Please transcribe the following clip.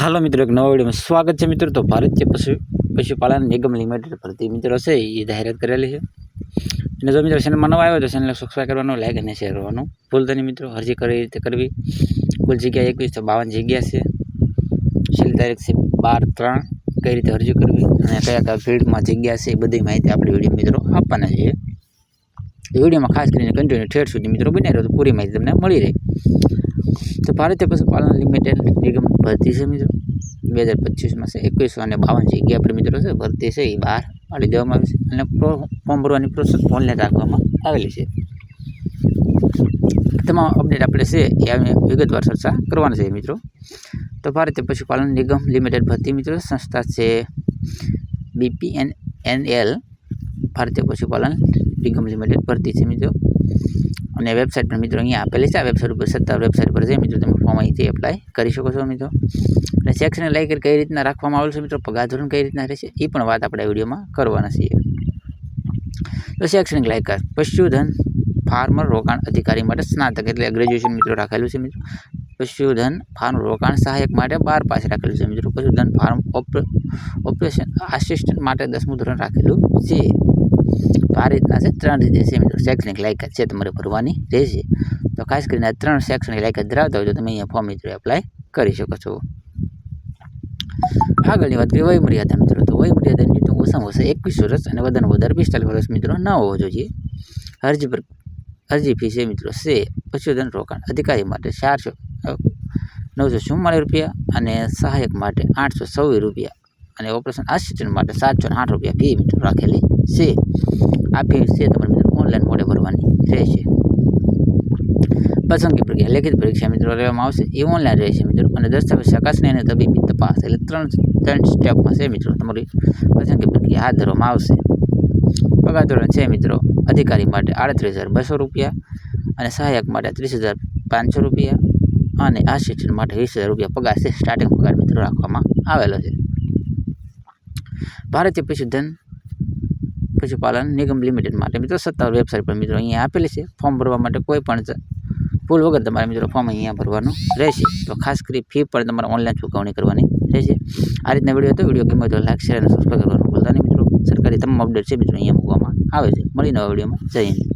હાલો મિત્રો, એક નવા વિડીયોમાં સ્વાગત છે મિત્રો. તો ભારતીય પશુ, પશુપાલન નિગમ લિમિટેડ ભરતી મિત્રો છે એ જાહેરાત કરેલી છે. અને જો મિત્રો ચેનલમાં નવા આવ્યો તો ચેનલ સબસ્ક્રાઈબ કરવાનું લાઈક અને શેર કરવાનું ભૂલતા મિત્રો. અરજી કરી રીતે કરવી? કુલ જગ્યા એકવીસ તો બાવન જગ્યા છે. છેલ્લી તારીખ છે બાર ત્રણ. કઈ રીતે અરજી કરવી અને કયા કયા ફિલ્ડમાં જગ્યા છે, એ બધી માહિતી આપણે વીડિયો મિત્રો આપવાના છે. એ વિડીયોમાં ખાસ કરીને કન્ટિન્યુ ઠેર સુધી મિત્રો બની રહ્યો તો પૂરી માહિતી તમને મળી રહે. તો ભારતીય પશુપાલન લિમિટેડ નિગમ ભરતી છે મિત્રો. બે હજાર પચીસમાં છે એકવીસો અને બાવન જગ્યા પર મિત્રો છે, ભરતી છે, એ બહાર પાડી દેવામાં આવી છે. અને ફોર્મ ભરવાની પ્રોસેસ ઓનલાઈન રાખવામાં આવેલી છે. તમામ અપડેટ આપણે છે, એ અમે વિગતવાર ચર્ચા કરવાના છે મિત્રો. તો ભારતીય પશુપાલન નિગમ લિમિટેડ ભરતી મિત્રો, સંસ્થા છે બીપીએન એનએલ ભારતીય પશુપાલન નિગમ લિમિટેડ ભરતી છે મિત્રો. અને વેબસાઇટ પણ મિત્રો અહીંયા આપેલી છે. આ વેબસાઇટ ઉપર સત્તા વેબસાઇટ પર છે મિત્રો તમે ફોર્મ અહીંથી એપ્લાય કરી શકો છો મિત્રો. અને શૈક્ષણિક લાયકાત કઈ રીતના રાખવામાં આવેલું છે મિત્રો? પગાર ધોરણ કઈ રીતના રહેશે? એ પણ વાત આપણે વિડીયોમાં કરવાના છીએ. તો શૈક્ષણિક લાયકાત પશુધન ફાર્મર રોકાણ અધિકારી માટે સ્નાતક એટલે ગ્રેજ્યુએશન મિત્રો રાખેલું છે મિત્રો. પશુધન ફાર્મ રોકાણ સહાયક માટે બાર પાસ રાખેલું છે મિત્રો. પશુધન ફાર્મ ઓપરેશન આસિસ્ટન્ટ માટે દસમું ધોરણ રાખેલું છે. તો આ રીતના છે ત્રણ રીતે છે શૈક્ષણિક લાયકાત છે તમારે ભરવાની રહેશે. તો ખાસ કરીને ત્રણ શૈક્ષણિક લાયકાત ધરાવતા હોય તો તમે અહીંયા ફોર્મ મિત્રો એપ્લાય કરી શકો છો. આગળની વાત કરીએ વયમર્યાદા મિત્રો. તો વય મર્યાદા મિત્રો ઓછામાં ઓછા એકવીસ વર્ષ અને વધારે વધારે પિસ્તાલીસ વર્ષ મિત્રો ન હોવો જોઈએ. અરજી પર, અરજી ફી છે મિત્રો છે પશુધન રોકાણ અધિકારી માટે ચારસો, નવસો ચુમ્માલીસ રૂપિયા અને સહાયક માટે આઠસો છવ્વીસ રૂપિયા અને ઓપરેશન આસિસ્ટન્ટ માટે સાતસો આઠ રૂપિયા ફી મિત્રો રાખેલી છે. આ ફી છે તમારે મિત્રો. ઓનલાઈન મોડે ભરવાની રહેશે. પસંદગી પ્રક્રિયા. લેખિત પરીક્ષા મિત્રો લેવામાં આવશે. એ ઓનલાઈન રહેશે મિત્રો. અને દસ્તાવેજ ચકાસણી અને તબીબી તપાસ એટલે ત્રણ ત્રણ સ્ટેપમાં છે મિત્રો તમારી પસંદગી પ્રક્રિયા. હાથ ધરવામાં આવશે. પગાર ધોરણ છે મિત્રો. અધિકારી માટે આડત્રીસ હજાર બસો રૂપિયા અને સહાયક માટે ત્રીસ હજાર પાંચસો રૂપિયા અને આસિસ્ટન્ટ માટે વીસ હજાર રૂપિયા પગાર છે. સ્ટાર્ટિંગ પગાર મિત્રો રાખવામાં આવેલો છે. ભારતીય પશુધન પશુપાલન નિગમ લિમિટેડ માટે. મિત્રો, સત્તાવાર વેબસાઇટ પર મિત્રો અહીંયા આપેલી છે. ફોર્મ ભરવા માટે કોઈ પણ ભૂલ વગર તમારે મિત્રો ફોર્મ અહીંયા ભરવાનું રહેશે. તો ખાસ કરી ફી પણ તમારે ઓનલાઈન ચૂકવણી કરવાની રહેશે. આ રીતના વીડિયો હતો. વીડિયો ગમે તો લાઈક શેર અને સબસ્ક્રાઈબ કરવાનું ભૂલતા નહીં મિત્રો. સરકારી તમામ અપડેટ છે મિત્રો અહીંયા મૂકવામાં આવે છે. મળી નવા વિડીયોમાં જય